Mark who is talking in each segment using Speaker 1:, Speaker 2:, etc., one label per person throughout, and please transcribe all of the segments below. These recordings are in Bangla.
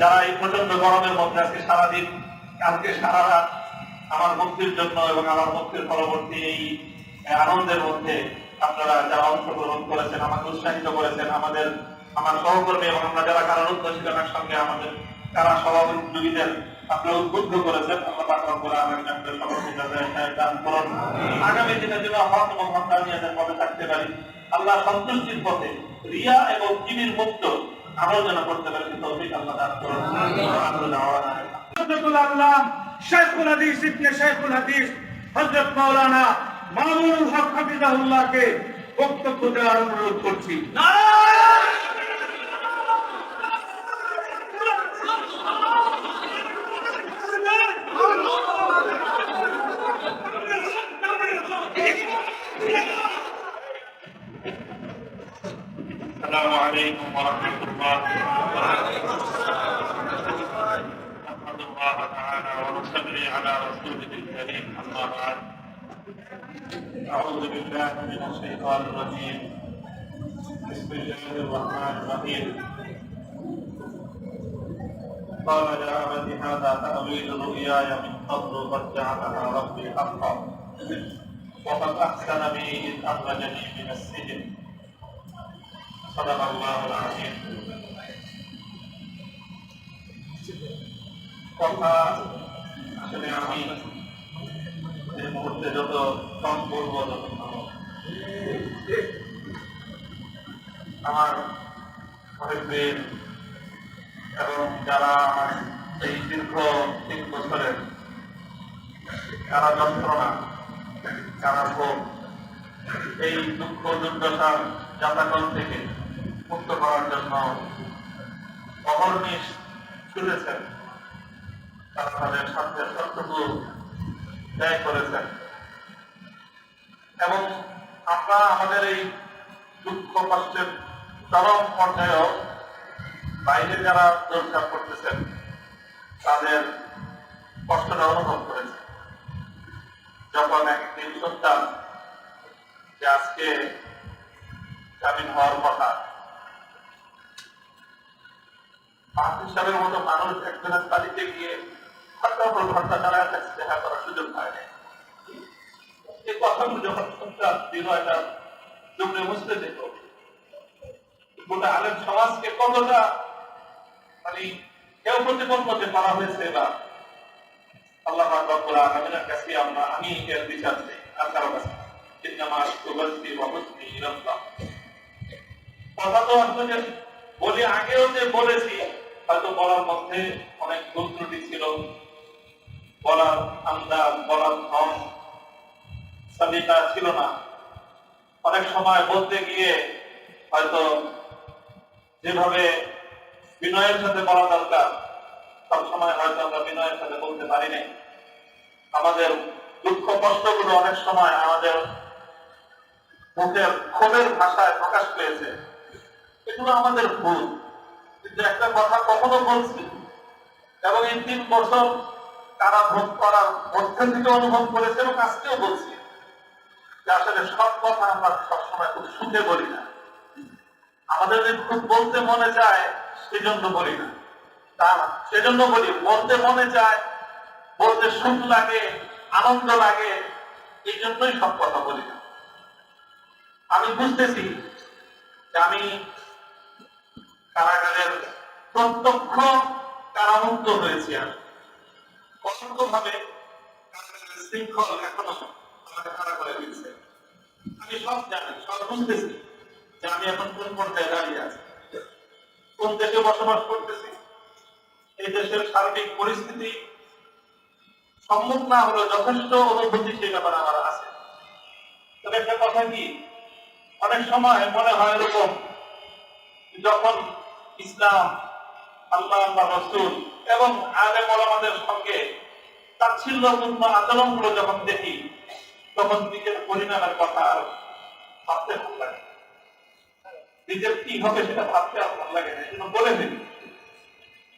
Speaker 1: যারা এই প্রচণ্ড গরমের মধ্যে আজকে সারাদিন, কালকে সারা রাত আমার মুক্তির জন্য এবং আমার মুক্তির পরবর্তী এই আনন্দের মধ্যে আপনারা যারা অংশগ্রহণ করেছেন, আমাকে উৎসাহিত করেছেন, আমাদের, আমার সহকর্মী এবং আমরা যারা কারারুদ্ধ ছিলেন একসঙ্গে আমাদের কারা সভাপতিদের আপনারা উদ্বুদ্ধ করেছেন পাক রব্বুল আলামিন আপনাদের সকলকে আগামী দিনে যেন হক এবং হকানিয়াতের পথে থাকতে পারি, আল্লাহ সন্তুষ্টির পথে রিয়া এবং কিবির মুক্ত আমল যেন করতে পারি তৌফিক আল্লাহ দান করুন। আল্লাহ দাওয়ানা
Speaker 2: হযরতুল আল্লাম শেখুল হাদিস ইবনে শেখুল হাদিস হযরত মাওলানা মামুনুল হক হাফিজাহুল্লাহকে বক্তব্য দেওয়ার অনুরোধ করছি।
Speaker 1: السلام عليكم ورحمة الله نحمد الله تعالى ونصلي على رسوله الكريم أما بعد أعوذ بالله من الشيطان الرجيم. بسم الله الرحمن الرحيم. قال يا أبت هذا تأويل رؤياي من قبل قد جعلها ربي حقا وقد أحسن بي إذ أخرجني من السجن. صدق الله العظيم কথা আসলে আমি এই মুহূর্তে যত কম বলবো তত ভালো। আমার মহিবীর এবং যারা আমার এই দীর্ঘ তিন বছরের কারা যন্ত্রণা কারা ভোগ এই দুঃখ দুর্দশার যাতাকল থেকে মুক্ত করার জন্য অহর্নিশ ছুটেছেন। তারা তাদের সাথে সবটুকু ব্যয় করেছেন। এবং আমরা আমাদের এই দুঃখ, কষ্টের চরম পর্যায়েও বাইরে যারা দরকার করতেছেন তাদের কষ্টটা অনুভব করেছে। যখন একদিন শুনতাম যে আজকে জামিন হওয়ার কথা সাহেবের মতো মানুষ একজনের বাড়িতে গিয়ে ঘণ্টার পর ঘণ্টা তারা কাছে দেখা করার সুযোগ পায় না এই কথাগুলো যখন শুনতাম হৃদয়টা জমে মুছতে যেত গোটা আলেম সমাজকে কতটা মানে কেউ প্রতিপন্নতে করা হয়েছে বা আল্লাহ রব্বুল আলামিনের কাছে আমরা আমি এর বিচার চাই। ইলাল্লাহ। কথা তো আসলে বলি আগেও যে বলেছি হয়তো বলার মধ্যে অনেক ভুল ত্রুটি ছিল। বলার আন্দাজ, বলার ধন সলিকা ছিল না। অনেক সময় বলতে গিয়ে হয়তো যেভাবে বিনয়ের সাথে বলা দরকার, সব সময় হয়তো আমরা বিনয়ের সাথে বলতে পারি নাই। আমাদের দুঃখ, কষ্টগুলো অনেক সময় আমাদের মুখের ক্ষোভের ভাষায় প্রকাশ পেয়েছে। এগুলো আমাদের ভুল। কিন্তু একটা কথা কখনো বলছি এবং এই তিন বছর তারা ভোগ করার মধ্যে থেকে অনুভব করেছে এবং আজকেও বলছি যে আসলে সব কথা আমরা সবসময় খুব সুখে বলি না। আমাদের যদি খুব বলতে মনে চায়, সেজন্য বলি না। তা সেজন্য বলি, বলতে মনে চায়, বলতে সুখ লাগে, আনন্দ লাগে, এই জন্যই সব কথা বলি না। আমি বুঝতেছি আমি কারাগারের প্রত্যক্ষ কারামুক্ত হয়েছি আমি। কলঙ্ক ভাবে শৃঙ্খল এখনও আমাকে খাড়া করে দিচ্ছে আমি সব জানি, সব বুঝতেছি যে আমি এখন কোন পর্যায়ে দাঁড়িয়ে আছি। কোন দেশে বসবাস করতেছি? এই দেশের সার্বিক পরিস্থিতি সম্মুখ না হলেও যথেষ্ট অনুভূতি সেই ব্যাপারে আমার আছে। তবে একটা কথা কি? অনেক সময় মনে হয় এরকম, যখন ইসলাম, আল্লাহ আল্লাহ রসুল এবং আলেম ওলামাদের সঙ্গে তাচ্ছিল্যপূর্ণ আচরণগুলো যখন দেখি, তখন নিজের পরিণামের কথা আর ভাবতে ভালো লাগে নিজের কি হবে সেটা ভাবতে আর ভালো লাগে না, এজন্য বলে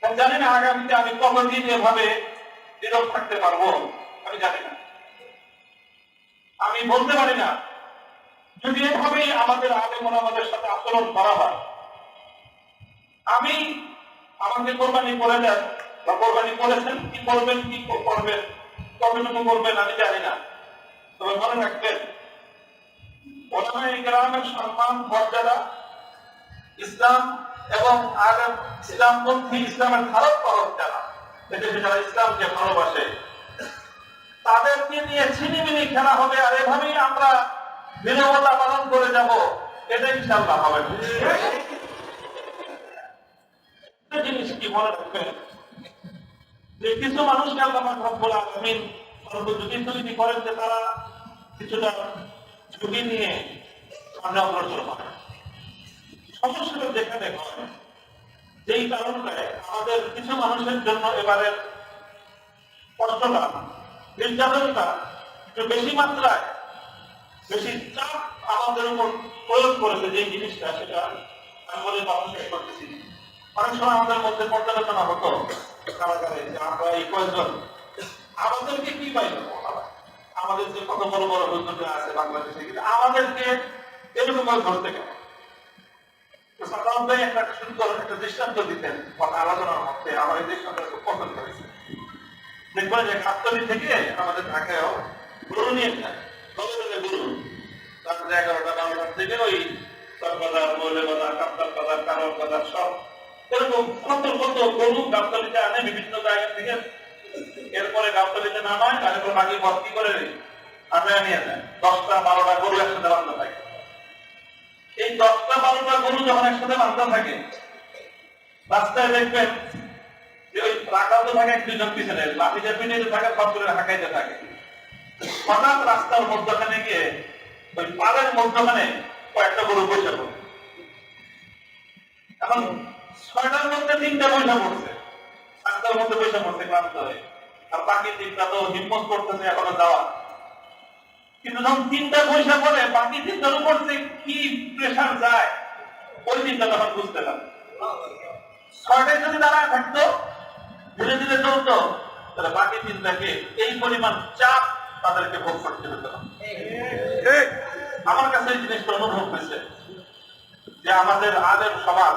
Speaker 1: আমি জানি না আগামীতে আমি কতদিন এভাবে নীরব থাকতে পারব, আমি জানি না। আমি বলতে পারি না, যদি এভাবেই আমাদের আলেম আমাদের সাথে আচরণ করা হয় আমি আমাকে কোরবানি করে দেন বা কোরবানি করেছেন, কি করবেন কি করবেন, কতটুকু করবেন আমি জানি না। তবে মনে রাখবেন গ্রামের সম্মান, মর্যাদা ইসলাম এবং ইসলামের পালক যারা, এদেশে যারা ইসলামকে ভালোবাসে, তাদেরকে নিয়ে ছিনিমিনি খেলা হবে আর এভাবেই আমরা বিনবতা পালন করে যাব, এটা ইনশাল্লাহ হবে না। একটা জিনিস কি মনে রাখবেন যে কিছু মানুষকে আল্লাহ রব্বুল আলামিন সর্বযুগী করেন যে তারা কিছুটা ঝুঁকি নিয়ে সামনে অগ্রসর হয় সমস্যাটা যেখানে হয়, যেই কারণটায় আমাদের কিছু মানুষের জন্য এবারে কষ্টটা, নির্যাতনটা একটু বেশি মাত্রায়, বেশি চাপ আমাদের উপর প্রয়োগ করেছে যে জিনিসটা, সেটা আসলে মানুষ শেষ করতেছি অনেক সময় আমাদের মধ্যে পর্যালোচনা হতো কারাগারে যে আমরা এই কয়েকজন। আমাদেরকে কি পাইল? আমাদের যে কত বড় বড় হুজুররা আছে বাংলাদেশে, কিন্তু আমাদেরকে এরকম ভাবে ধরতে সাধারণত একটা সুন্দর একটা দৃষ্টান্ত দিতেন আলোচনার মধ্যে। আমার এই দৃষ্টান্ত খুব পছন্দ দেখবেন যে কাপ্তালি থেকে আমাদের ঢাকায়ও গরু নিয়ে যায়। দলে গরু। তারপরে এগারোটা, বারোটার থেকে ওই চকবাজার মৌলে বাজার কাপ্তাল বাজার কারোর বাজার সব এরকম কত কত গরু গাবতলিতে আনে বিভিন্ন জায়গা থেকে। এরপরে গাবতলিতে নামায়, তারপর বাকি ভর্তি করে আমরা নিয়ে যায় দশটা, বারোটা গরু একসাথে বান্ধা থাকে। এই দশটা, বারোটা গরু যখন একসাথে বান্ধা থাকে, রাস্তায় দেখবেন যে ওই রাখাতে থাকে এক দুজন পিছনে লাঠিতে পিঠে থাকে, সব করে হাঁকাইতে থাকে। হঠাৎ রাস্তার মধ্যখানে গিয়ে ওই পাড়ের মধ্যখানে কয়েকটা গরু বসে পড়ে। এখন ছয়টার মধ্যে তিনটা পয়সা পড়ছে। সাতটার মধ্যে পয়সা পড়ছে ক্লান্ত হয়ে। আর বাকি তিনটা তো হিম্মত করতেছে এখনও যাওয়া। কিন্তু যখন তিনটা পয়সা পড়ে বাকি তিনটার উপর যে কি প্রেশার যায় ওই তিনটা তখন বুঝতে পারে ছয়টায় যদি দাঁড়ায় থাকতো ধীরে ধীরে চলতো তাহলে বাকি তিনটাকে এই পরিমাণ চাপ তাদেরকে ভোগ করতে হতো। আমার কাছে এই জিনিসটা অনুভব হয়েছে যে আমাদের আদের সমাজ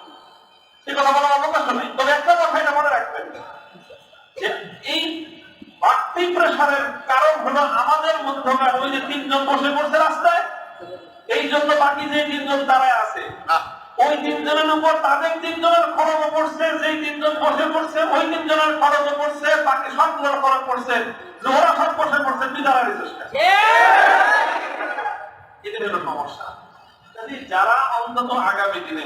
Speaker 1: সে কথা বলার অবকাশ নেই তবে একটা কথা এটা মনে রাখবেন। যে এই বাড়তি প্রেশারের কারণ হলো আমাদের মধ্যকার ওই যে তিনজন বসে পড়ছে রাস্তায় এই জন্য বাকি যে তিনজন দাঁড়ায় আছে ওই তিনজনের উপর তাদের তিনজনের খরচ পড়ছে যেই তিনজন বসে পড়ছে ওই তিনজনের খরচ পড়ছে বাকি সবগুলোর খরচ পড়ছে ওরা সব বসে পড়ছে তুই দাঁড়ায় চেষ্টা এদের হলো সমস্যা। যারা অন্তত আগামী দিনে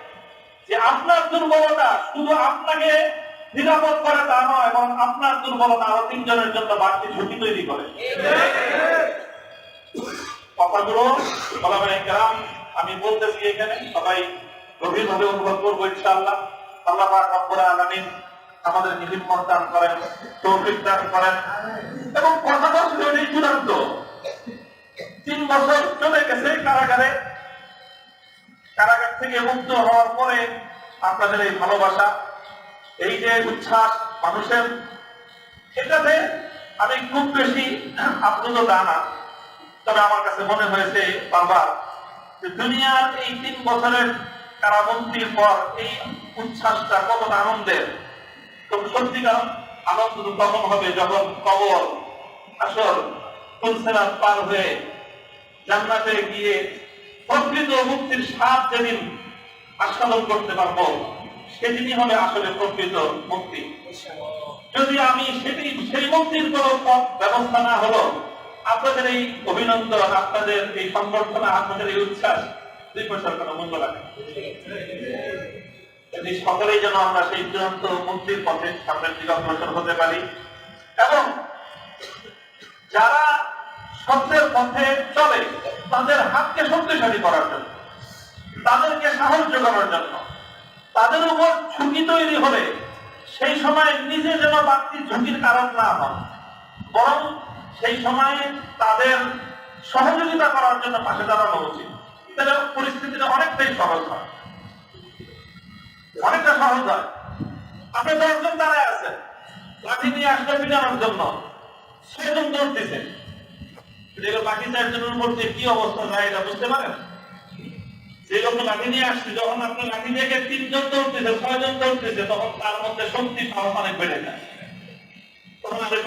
Speaker 1: যে আপনার দুর্বলতা শুধু আপনাকে নিরাপদ করে তা নয় এবং আপনার দুর্বলতা আরও তিনজনের জন্য বাড়তি ঝুঁকি তৈরি করে। কথাগুলো আমি বলতেছি এখানে, সবাই গভীরভাবে অনুভব করব ইনশাআল্লাহ। আল্লাহ আলামিন আমাদের দান করেন, তৌফিক দান করেন। এবং চূড়ান্ত। তিন বছর চলে গেছে কারাগারে কারাগার থেকে মুক্ত হওয়ার পরে আপনাদের এই ভালোবাসা, এই যে উচ্ছ্বাস মানুষের, এটাতে আমি খুব বেশি আপ্লুত তা না। তবে আমার কাছে মনে হয়েছে বারবার যে দুনিয়ার এই তিন বছরের কারাবন্দির পর এই উচ্ছ্বাসটা কতটা আনন্দের তো সত্যিকার আনন্দ তখন হবে যখন কবর, আসর ফুলসেরাত পার হয়ে জান্নাতে গিয়ে প্রকৃত মুক্তির স্বাদ যেদিন আস্বাদন করতে পারব, সেদিনই হবে আসলে প্রকৃত মুক্তি। যদি আমি সেটি সেই মুক্তির কোন ব্যবস্থা না হলো, আপনাদের এই অভিনন্দন, আপনাদের এই সংবর্ধনা, আপনাদের এই উচ্ছ্বাস, দুই পয়সার কোনো মূল্য লাগে যদি সকলেই যেন আমরা সেই চূড়ান্ত মুক্তির পথে সামনের দিকে অগ্রসর হতে পারি, এবং যারা সত্যের পথে চলে তাদের হাতকে শক্তিশালী করার জন্য, তাদেরকে সাহস যোগানোর জন্য। তাদের উপর ঝুঁকি তৈরি হলে সেই সময় নিজে যেন বাড়তি ঝুঁকির কারণ না হন বরং সেই সময়ে তাদের সহযোগিতা করার জন্য পাশে দাঁড়ানো উচিত। তাহলে পরিস্থিতিটা অনেকটাই সহজ হয়। অনেকটা সহজ হয়। আপনি দশজন দাঁড়ায় আছেন। লাঠি নিয়ে আসলে পিটানোর জন্য। সেজন দৌড়তেছে এবার বাকি চারজনের উপর যে কি অবস্থা যায় বুঝতে পারেন? যে লোক লাঠি নিয়ে আসছে যখন আপনি লাঠি থেকে তিনজন দৌড়তেছে ছয়জন দৌড়তেছে তখন তার মধ্যে শক্তি, সাহস অনেক বেড়ে যায়। তখন যে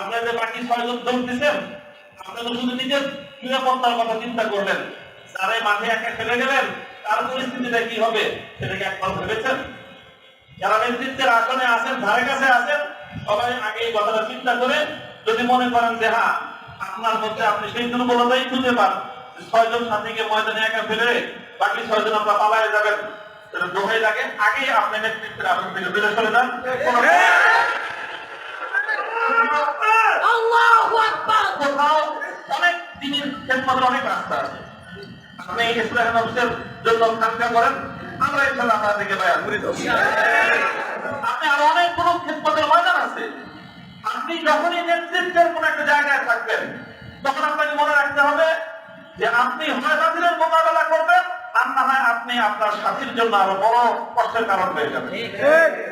Speaker 1: আপনারা বাকি ছয়জন দৌড়তেছেন শুধু নিজের নিরাপত্তার কথা চিন্তা করলেন। যারা এই মাঠে একা ফেলে গেলেন, তার পরিস্থিতিটা কি হবে, সেটাকে একবার ভেবেছেন? যারা নেতৃত্বের আসনে আছেন ধারে কাছে আছেন সবাই আগে এই কথাটা চিন্তা করে যদি মনে করেন যে হ্যাঁ আপনার মধ্যে আপনি সেই দুর্বলতাই খুঁজে পান ছয়জন সাথীকে ময়দানে একা ফেলে বাকি ছয়জন আপনার পালায় যাবেন দোহাই লাগে আগেই আপনি নেতৃত্বের আসন থেকে চলে যান! কোথাও অনেক দিনের অনেক রাস্তা আছে আপনি ইসলাম জন্য খানকা করেন আপনি যখনই নেতৃত্বের কোন একটা জায়গায় থাকবেন, তখন আপনাকে মনে রাখতে হবে যে আপনি হয় মোকাবেলা করবেন, আর না হয় আপনি আপনার সাথীর জন্য আরও বড় কষ্টের কারণ হয়ে যাবেন।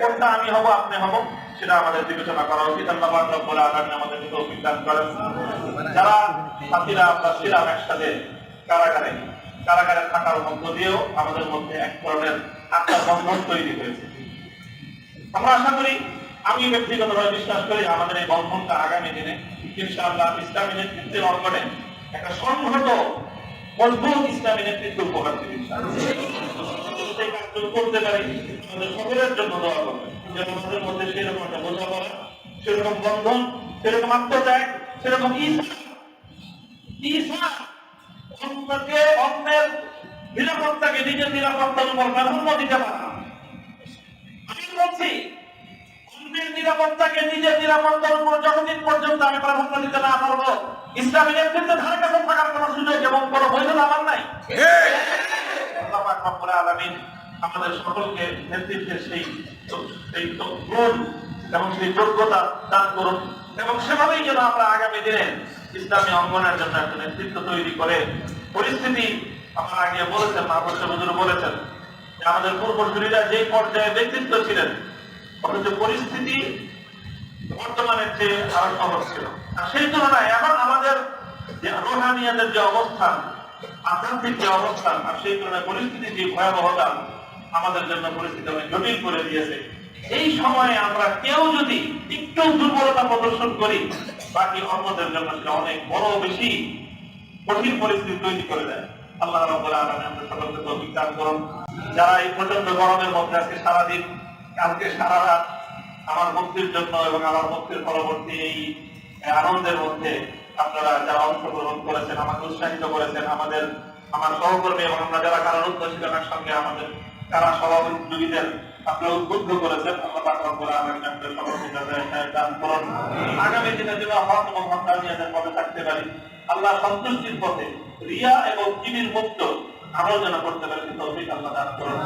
Speaker 1: কোনটা আমি হব, আপনি হব, সেটা আমাদের বিবেচনা করা উচিত। আল্লাহ রব্বুল আমাদের তৌফিক দান যারা সাথীরা, আমরা ছিলাম একসাথে কারাগারে। কারাগারে থাকার মধ্য দিয়েও আমাদের মধ্যে এক ধরনের আত্মার বন্ধন তৈরি হয়েছে। আমরা আশা করি, আমি ব্যক্তিগতভাবে বিশ্বাস করি আমাদের এই বন্ধনটা আগামী দিনে ইনশাআল্লাহ ইসলামী নেতৃত্বের অঙ্গনে একটা সংহত, মজবুত ইসলামী নেতৃত্ব উপহার দেবে করতে পারি সকলের জন্য দোয়া করবেন। যেন আমাদের মধ্যে সেরকম একটা বোঝাপড়া, সেরকম বন্ধন, সেরকম আত্মত্যাগ, সেরকম ঈর্ষা ঈর্ষা অন্যকে অন্যের নিরাপত্তাকে নিজের নিরাপত্তার উপর প্রাধান্য দিতে পারা আমি বলছি অন্যের নিরাপত্তাকে নিজের নিরাপত্তার উপর যতদিন পর্যন্ত আমি প্রাধান্য দিতে না পারব ইসলামী নেতৃত্বে ধারে কাছে থাকার কোনো সুযোগ এবং কোনো বৈধতা আমার নাই। আলামিন আমাদের সকলকে নেতৃত্বের সেই সেই গুণ এবং সেই যোগ্যতা দান করুন। এবং সেভাবেই যেন আমরা আগামী দিনে ইসলামী অঙ্গনের জন্য একটা নেতৃত্ব তৈরি করে, পরিস্থিতি আমার আগে বলেছেন মাহবুব হুজুর বলেছেন যে আমাদের পূর্বসূরীরা যে পর্যায়ে ব্যক্তিত্ব ছিলেন, অথচ পরিস্থিতি বর্তমানের চেয়ে আরও সহজ ছিল। আর সেই তুলনায় এখন আমাদের যে রোহানিয়াদের যে অবস্থান, আধ্যাত্মিক যে অবস্থান, আর সেই তুলনায় পরিস্থিতি যে ভয়াবহতা আমাদের জন্য পরিস্থিতি অনেক জটিল করে দিয়েছে। এই সময়ে আমরা কেউ যদি একটু দুর্বলতা প্রদর্শন করি, বাকি অন্যদের জন্য সেটা অনেক বড় বেশি কঠিন পরিস্থিতি তৈরি করে দেয়। আল্লাহ রাব্বুল আলামিন আমাদের সকলকে তৌফিক দান করুন। যারা এই প্রচণ্ড গরমের মধ্যে আজকে সারাদিন, কালকে সারা রাত আমার মুক্তির জন্য এবং আমার মুক্তির পরবর্তী এই আনন্দের মধ্যে আপনারা যারা অংশগ্রহণ করেছেন, আমাকে উৎসাহিত করেছেন, আমাদের, আমার সহকর্মী এবং আমরা যারা কারারুদ্ধ ছিলেন একসঙ্গে আমাদের কারা সভাপতিদের আপনারা উদ্বুদ্ধ করেছেন আল্লাহ পাক রব্বুল আলামিন আপনাদের সকলকে জাযায়ে দান করুন। আগামী দিনে যেন হক এবং হকানিয়াতের পথে থাকতে পারি। আল্লাহ সন্তুষ্টির পথে রিয়া এবং কিবির মুক্ত আমল যেন করতে পারি তৌফিক আল্লাহ দান করুন।